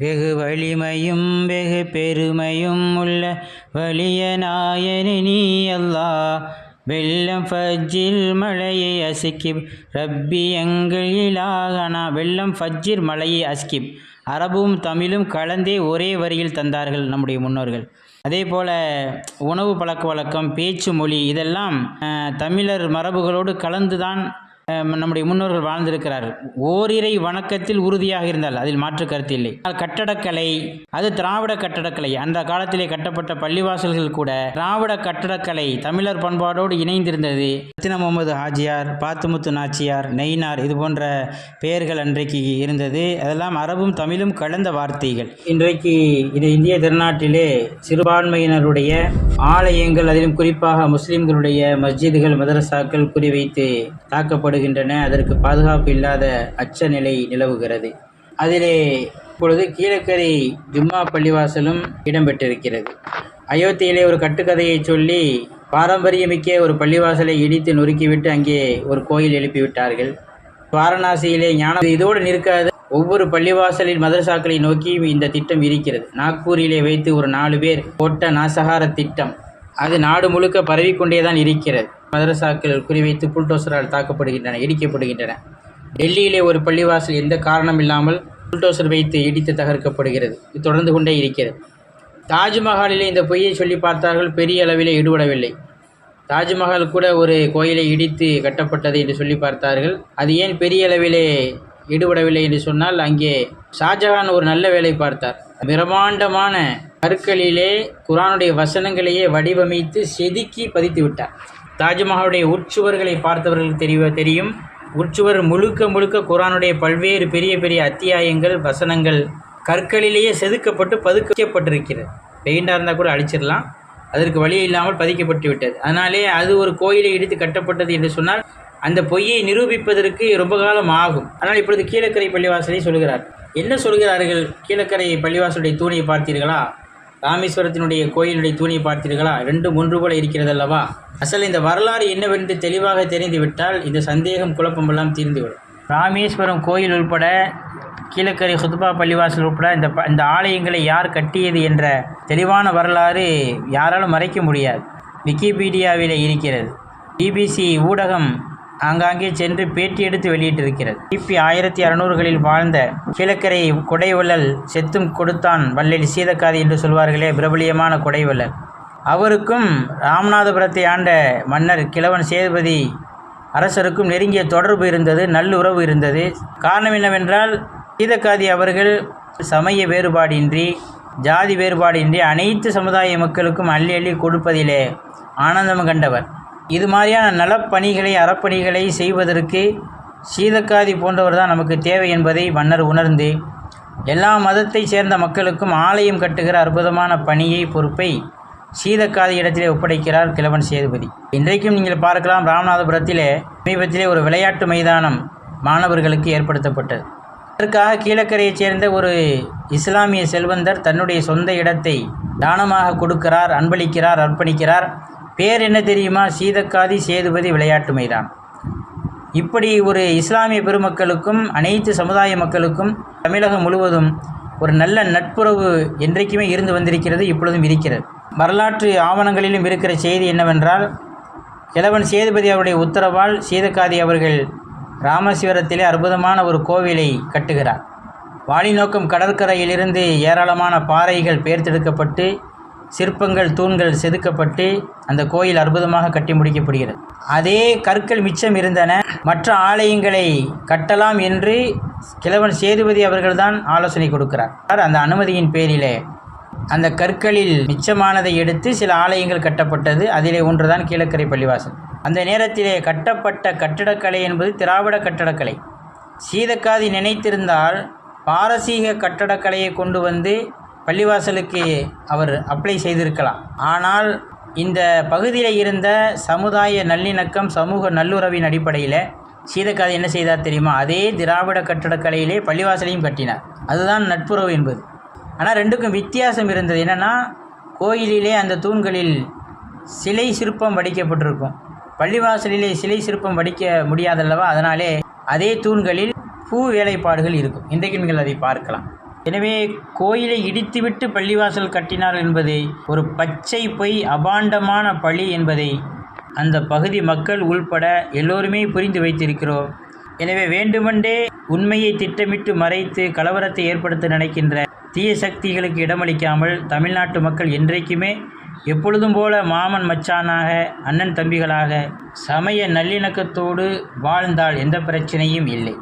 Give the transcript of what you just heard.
வெகு வலிமையும் வெகு பெருமையும் உள்ள வலிய நாயனி அல்லா. வெள்ளம் ஃபஜ்ஜில் மழையை அசிக்கிப் ரப்பி எங்கள் இலாகனா. வெள்ளம் ஃபஜ்ஜிர் மழையை அஸ்கிப் அரபும் தமிழும் கலந்தே ஒரே வரியில் தந்தார்கள் நம்முடைய முன்னோர்கள். அதே போல் உணவு பழக்க வழக்கம் பேச்சு மொழி இதெல்லாம் தமிழர் மரபுகளோடு கலந்து தான் நம்முடைய முன்னோர்கள் வாழ்ந்திருக்கிறார்கள். ஓரிரை வணக்கத்தில் உறுதியாக இருந்தால் அதில் மாற்று கருத்து இல்லை. ஆனால் கட்டடக்கலை அது திராவிட கட்டடக்கலை அந்த காலத்திலே கட்டப்பட்ட பள்ளிவாசல்கள் கூட திராவிட கட்டடக்கலை தமிழர் பண்பாடோடு இணைந்திருந்தது. ரத்தின முகமது ஹாஜியார் பாத்துமுத்து நாச்சியார் நெய்னார் இது போன்ற பெயர்கள் அன்றைக்கு இருந்தது. அதெல்லாம் அரபும் தமிழும் கலந்த வார்த்தைகள். இன்றைக்கு இது இந்திய திருநாட்டிலே சிறுபான்மையினருடைய ஆலயங்கள் அதிலும் குறிப்பாக முஸ்லிம்களுடைய மஸ்ஜிதுகள் மதரசாக்கள் குறிவைத்து தாக்கப்படும் ஏற்படுகின்றன அதற்கு பாதுகாப்பு இல்லாத அச்ச நிலை நிலவுகிறது. அதிலே இப்பொழுது கீழக்கரை ஜும்மா பள்ளிவாசலும் இடம்பெற்றிருக்கிறது. அயோத்தியிலே ஒரு கட்டுக்கதையை சொல்லி பாரம்பரியமிக்க ஒரு பள்ளிவாசலை இடித்து நொறுக்கிவிட்டு அங்கே ஒரு கோயில் எழுப்பிவிட்டார்கள். வாரணாசியிலே ஞான இதோடு நிற்காது. ஒவ்வொரு பள்ளிவாசலில் மதரசாக்களை நோக்கியும் இந்த திட்டம் இருக்கிறது. நாக்பூரிலே வைத்து ஒரு நாலு பேர் போட்ட நாசகார திட்டம். அது நாடு முழுக்க பரவிக்கொண்டே தான் இருக்கிறது. மதரசாக்கள் குறிவைத்து புல்டோசரால் தாக்கப்படுகின்றன இடிக்கப்படுகின்றன. டெல்லியிலே ஒரு பள்ளிவாசல் எந்த காரணம் இல்லாமல் புல்டோசர் வைத்து இடித்து தகர்க்கப்படுகிறது. இது தொடர்ந்து கொண்டே இருக்கிறது. தாஜ்மஹாலிலே இந்த பொய்யை சொல்லி பார்த்தார்கள் பெரிய அளவிலே ஈடுபடவில்லை. தாஜ்மஹால் கூட ஒரு கோயிலை இடித்து கட்டப்பட்டது என்று சொல்லி பார்த்தார்கள். அது ஏன் பெரிய அளவிலே ஈடுபடவில்லை என்று சொன்னால் அங்கே ஷாஜஹான் ஒரு நல்ல வேலை பார்த்தார். பிரம்மாண்டமான கற்களிலே குரானுடைய வசனங்களையே வடிவமைத்து செதுக்கி பதித்து விட்டார். தாஜ்மஹாலுடைய உட்சுவர்களை பார்த்தவர்களுக்கு தெரிய தெரியும். உட்சுவர் முழுக்க முழுக்க குரானுடைய பல்வேறு பெரிய பெரிய அத்தியாயங்கள் வசனங்கள் கற்களிலேயே செதுக்கப்பட்டு பதுக்கப்பட்டிருக்கிறது. பெயிண்டாக இருந்தால் கூட அழிச்சிடலாம். அதற்கு வழி இல்லாமல் பதிக்கப்பட்டு விட்டது. அதனாலே அது ஒரு கோயிலை இடித்து கட்டப்பட்டது என்று சொன்னால் அந்த பொய்யை நிரூபிப்பதற்கு ரொம்ப காலம் ஆகும். ஆனால் இப்பொழுது கீழக்கரை பள்ளிவாசலை சொல்கிறார். என்ன சொல்கிறார்கள் கீழக்கரை பள்ளிவாசலுடைய தூணை பார்த்தீர்களா? ராமேஸ்வரத்தினுடைய கோயிலுடைய தூணியை பார்த்தீர்களா? ரெண்டு ஒன்று போல இருக்கிறது அல்லவா அசல் இந்த வரலாறு என்னவென்று தெளிவாக தெரிந்துவிட்டால் இந்த சந்தேகம் குழப்பமெல்லாம் தீர்ந்துவிடும். ராமேஸ்வரம் கோயில் உள்பட கீழக்கரை ஹுத்பா பள்ளிவாசல் உட்பட இந்த இந்த ஆலயங்களை யார் கட்டியது என்ற தெளிவான வரலாறு யாராலும் மறைக்க முடியாது. விக்கிபீடியாவில் இருக்கிறது. பிபிசி ஊடகம் ஆங்காங்கே சென்று பேட்டி எடுத்து வெளியிட்டிருக்கிறது. கிபி ஆயிரத்தி அறநூறுகளில் வாழ்ந்த கீழக்கரை கொடைவள்ளல் செத்தும் கொடுத்தான் வள்ளல் சீதக்காதி என்று சொல்வார்களே பிரபலியமான கொடைவள்ளல். அவருக்கும் ராமநாதபுரத்தை ஆண்ட மன்னர் கிழவன் சேதுபதி அரசருக்கும் நெருங்கிய தொடர்பு இருந்தது நல்லுறவு இருந்தது. காரணம் என்னவென்றால் சீதக்காதி அவர்கள் சமய வேறுபாடின்றி ஜாதி வேறுபாடின்றி அனைத்து சமுதாய மக்களுக்கும் அள்ளி அள்ளி கொடுப்பதிலே ஆனந்தம் கண்டவர். இது மாதிரியான நலப்பணிகளை அறப்பணிகளை செய்வதற்கு சீதக்காதி போன்றவர் தான் நமக்கு தேவை என்பதை மன்னர் உணர்ந்து எல்லா மதத்தைச் சேர்ந்த மக்களுக்கும் ஆலயம் கட்டுகிற அற்புதமான பணியை பொறுப்பை சீதக்காதி இடத்திலே ஒப்படைக்கிறார் கிழவன் சேதுபதி. இன்றைக்கும் நீங்கள் பார்க்கலாம் ராமநாதபுரத்திலே சமீபத்திலே ஒரு விளையாட்டு மைதானம் மாணவர்களுக்கு ஏற்படுத்தப்பட்டது. அதற்காக கீழக்கரையைச் சேர்ந்த ஒரு இஸ்லாமிய செல்வந்தர் தன்னுடைய சொந்த இடத்தை தானமாக கொடுக்கிறார் அன்பளிக்கிறார் அர்ப்பணிக்கிறார். பேர் என்ன தெரியுமா? சீதக்காதி சேதுபதி விளையாட்டு மைதான் இப்படி ஒரு இஸ்லாமிய பெருமக்களுக்கும் அனைத்து சமுதாய மக்களுக்கும் தமிழகம் முழுவதும் ஒரு நல்ல நட்புறவு என்றைக்குமே இருந்து வந்திருக்கிறது இப்பொழுதும் இருக்கிறது. வரலாற்று ஆவணங்களிலும் இருக்கிற செய்தி என்னவென்றால் கிழவன் சேதுபதி அவருடைய உத்தரவால் சீதக்காதி அவர்கள் ராமேஸ்வரத்திலே அற்புதமான ஒரு கோவிலை கட்டுகிறார். வாலிநோக்கம் கடற்கரையிலிருந்து ஏராளமான பாறைகள் பெயர்த்தெடுக்கப்பட்டு சிற்பங்கள் தூண்கள் செதுக்கப்பட்டு அந்த கோயில் அற்புதமாக கட்டி முடிக்கப்படுகிறது. அதே கற்கள் மிச்சம் இருந்தன. மற்ற ஆலயங்களை கட்டலாம் என்று கிழவன் சேதுபதி அவர்கள்தான் ஆலோசனை கொடுக்கிறார். அந்த அனுமதியின் பேரிலே அந்த கற்களில் மிச்சமானதை எடுத்து சில ஆலயங்கள் கட்டப்பட்டது. அதிலே ஒன்றுதான் கீழக்கரை பள்ளிவாசல். அந்த நேரத்திலே கட்டப்பட்ட கட்டடக்கலை என்பது திராவிட கட்டடக்கலை. சீதக்காதி நினைத்திருந்தால் பாரசீக கட்டடக்கலையை கொண்டு வந்து பள்ளிவாசலுக்கு அவர் அப்ளை செய்திருக்கலாம். ஆனால் இந்த பகுதியில் இருந்த சமுதாய நல்லிணக்கம் சமூக நல்லுறவின் அடிப்படையில் சீதக்காதை என்ன செய்தார் தெரியுமா? அதே திராவிட கட்டடக்கலையிலே பள்ளிவாசலையும் கட்டினார். அதுதான் நட்புறவு என்பது. ஆனால் ரெண்டுக்கும் வித்தியாசம் இருந்தது. என்னென்னா கோயிலிலே அந்த தூண்களில் சிலை சிற்பம் வடிக்கப்பட்டிருக்கும். பள்ளிவாசலிலே சிலை சிற்பம் வடிக்க முடியாதல்லவா? அதனாலே அதே தூண்களில் பூ வேலைப்பாடுகள் இருக்கும். இன்றைக்கு நீங்கள் அதை பார்க்கலாம். எனவே கோயிலை இடித்துவிட்டு பள்ளிவாசல் கட்டினார் என்பது ஒரு பச்சை பொய் அபாண்டமான பழி என்பதை. அந்த பகுதி மக்கள் உள்பட எல்லோருமே புரிந்து வைத்திருக்கிறோம். எனவே வேண்டுமென்றே உண்மையை திட்டமிட்டு மறைத்து கலவரத்தை ஏற்படுத்த நினைக்கின்ற தீய சக்திகளுக்கு இடமளிக்காமல் தமிழ்நாட்டு மக்கள் என்றைக்குமே எப்பொழுதும் போல மாமன் மச்சானாக அண்ணன் தம்பிகளாக சமய நல்லிணக்கத்தோடு வாழ்ந்தால் எந்த பிரச்சனையும் இல்லை.